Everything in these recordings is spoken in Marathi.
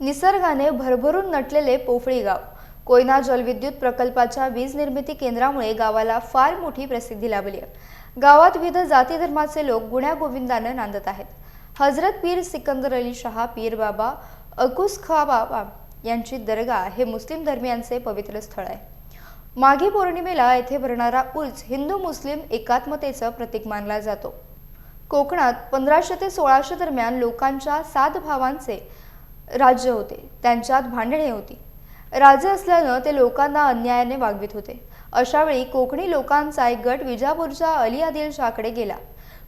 निसर्गाने भरभरून नटलेले पोफळी गाव. कोयना जलविद्युत प्रकल्पाच्या वीज निर्मिती केंद्रामुळे गावाला फार मोठी प्रसिद्धी लाभली आहे. गावात विविध जाती धर्माचे लोक गुण्यागोविंदानं नांदत आहेत. हजरत पीर सिकंदर अली शहा पीर बाबा अकुस खा बाबा यांची दर्गा हे मुस्लिम धर्मियांचे पवित्र स्थळ आहे. माघी पौर्णिमेला येथे भरणारा उर्ज हिंदू मुस्लिम एकात्मतेचं प्रतीक मानला जातो. कोकणात पंधराशे ते सोळाशे दरम्यान लोकांच्या सात भावांचे राज्य होते. त्यांच्यात भांडणे होती. राजे असल्यानं ते लोकांना अन्यायाने वागवित होते. अशावेळी कोकणी लोकांचा एक गट विजापूरच्या अली आदिल शाहकडे गेला.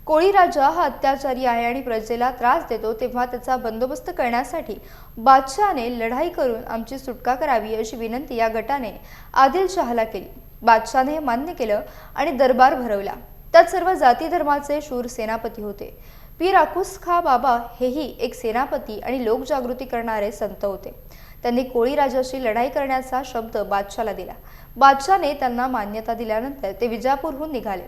कोळी राजा हा अत्याचारी आहे आणि प्रजेला त्रास देतो तेव्हा त्याचा बंदोबस्त करण्यासाठी बादशहाने लढाई करून आमची सुटका करावी अशी विनंती या गटाने आदिलशहाला केली. बादशहाने हे मान्य केलं आणि दरबार भरवला. त्यात सर्व जाती धर्माचे शूर सेनापती होते. पीर आकुस खा बाबा हेही एक सेनापती आणि लोकजागृती करणारे संत होते. त्यांनी कोळी राजाशी लढाई करण्याचा शब्द बादशाला दिला. बादशाने त्यांना मान्यता दिल्यानंतर ते विजापूरहून निघाले.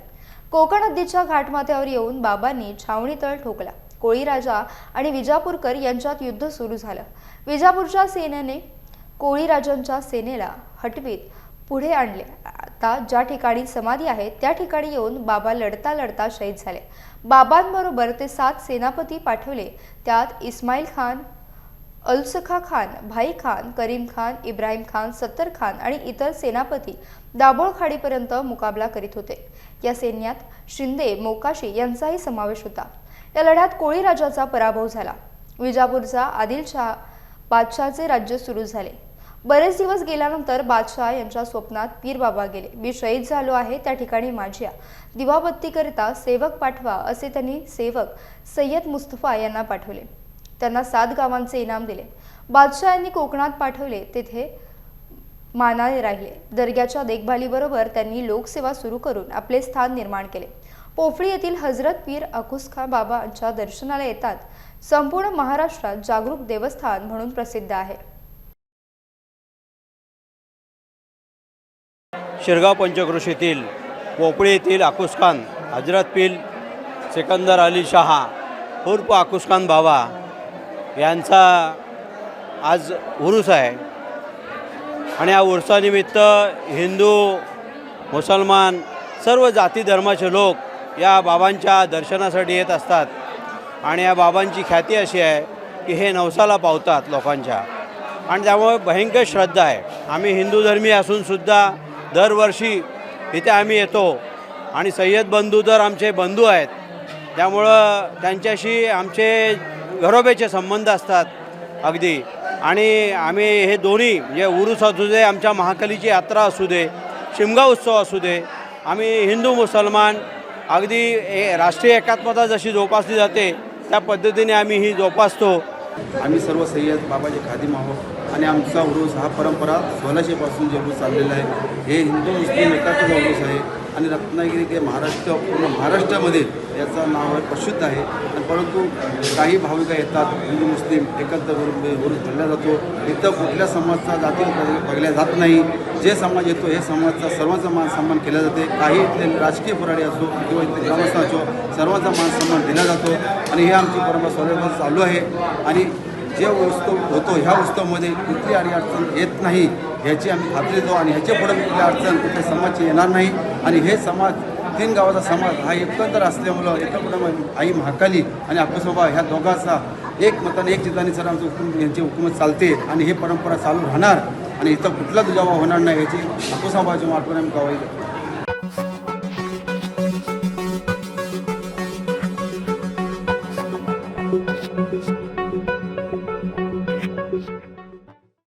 कोकण नदीच्या घाटमाथ्यावर येऊन बाबांनी छावणी तळ ठोकला. कोळी राजा आणि विजापूरकर यांच्यात युद्ध सुरू झालं. विजापूरच्या सेनेने कोळी राजांच्या सेनेला हटवीत पुढे आणले. आता ज्या ठिकाणी समाधी आहे त्या ठिकाणी येऊन बाबा लढता लढता शहीद झाले. बाबांबरोबर ते सात सेनापती पाठवले. त्यात इस्माईल खान अलसखा खान भाई खान करीम खान इब्राहिम खान सत्तर खान आणि इतर सेनापती दाभोळ खाडीपर्यंत मुकाबला करीत होते. या सैन्यात शिंदे मोकाशी यांचाही समावेश होता. या लढ्यात कोळी राजाचा पराभव झाला. विजापूरचा आदिलशाह बादशहाचे राज्य सुरू झाले. बरेच दिवस गेल्यानंतर बादशाह यांच्या स्वप्नात पीर बाबा गेले. मी शहीद झालो आहे त्या ठिकाणी माझ्या दिवाबत्तीकरिता सेवक पाठवा असे त्यांनी सेवक सय्यद मुस्तफा यांना पाठवले. त्यांना सात गावांचे इनाम दिले. बादशाह यांनी कोकणात पाठवले तेथे मानाने राहिले. दर्ग्याच्या देखभालीबरोबर त्यांनी लोकसेवा सुरू करून आपले स्थान निर्माण केले. पोफळी येथील हजरत पीर अकुसखा बाबांच्या दर्शनाला येतात. संपूर्ण महाराष्ट्रात जागरूक देवस्थान म्हणून प्रसिद्ध आहे. शिरगाव पंचक्रोशीतील पोपळी येथील आकुसखान हजरत पिल सिकंदर अली शहा उर्फ आकुसखान बाबा यांचा आज उरूस आहे. आणि या उरसानिमित्त हिंदू मुसलमान सर्व जाती धर्माचे लोक या बाबांच्या दर्शनासाठी येत असतात. आणि या बाबांची ख्याती अशी आहे की हे नवसाला पावतात लोकांच्या. आणि त्यामुळे भयंकर श्रद्धा आहे. आम्ही हिंदू धर्मी असूनसुद्धा दरवर्षी इथे आम्ही येतो. आणि सय्यद बंधू तर आमचे बंधू आहेत. त्यामुळं त्यांच्याशी आमचे घरोब्याचे संबंध असतात अगदी. आणि आम्ही हे दोन्ही म्हणजे उरूस असू दे आमच्या महाकालीची यात्रा असू दे शिमगा उत्सव असू दे आम्ही हिंदू मुसलमान अगदी ए राष्ट्रीय एकात्मता जशी जोपासली जाते त्या पद्धतीने आम्ही ही जोपासतो. आम्ही सर्व सय्यद बाबाचे खादिम आहोत आणि आमचा उरूस हा परंपरा सोलाशेपासून जे उरूस चाललेला आहे. हे हिंदू मुस्लिम एकाचा उरूस आहे. आणि रत्नागिरी ते महाराष्ट्र पूर्ण महाराष्ट्रामध्ये याचं नाव आहे प्रसिद्ध आहे. आणि परंतु काही भाविका येतात हिंदू मुस्लिम एकत्र करून उरूस भरला जातो. इथं कुठल्या समाजचा जाती बघल्या जात नाही. जे समाज येतो हे समाजचा सर्वांचा मान सन्मान केला जाते. काही इथले राजकीय पुराडे असो किंवा इथले ग्रामस्थ असो सर्वांचा मान सन्मान दिला जातो. आणि हे आमची परंपरा सर्वांना चालू आहे. आणि जे उत्सव होतो ह्या उत्सवामध्ये कुठली आणि अडचण येत नाही ह्याची आम्ही खात्री देतो आणि ह्याच्या पुढे कुठली अडचण कुठल्या समाजाची येणार नाही. आणि हे समाज तीन गावाचा समाज हा एकंदर असल्यामुळं एकत्र आई महाकाली आणि अप्पासोबा ह्या दोघांचा एक मताने एक चिताने सर आमचं हुकूम यांची हुकूमत चालते आणि हे परंपरा चालू राहणार. आणि इथं कुठला दुजावा होणार नाही याची अप्पासोबाच्या मार्फत आम्ही गावाई देतो.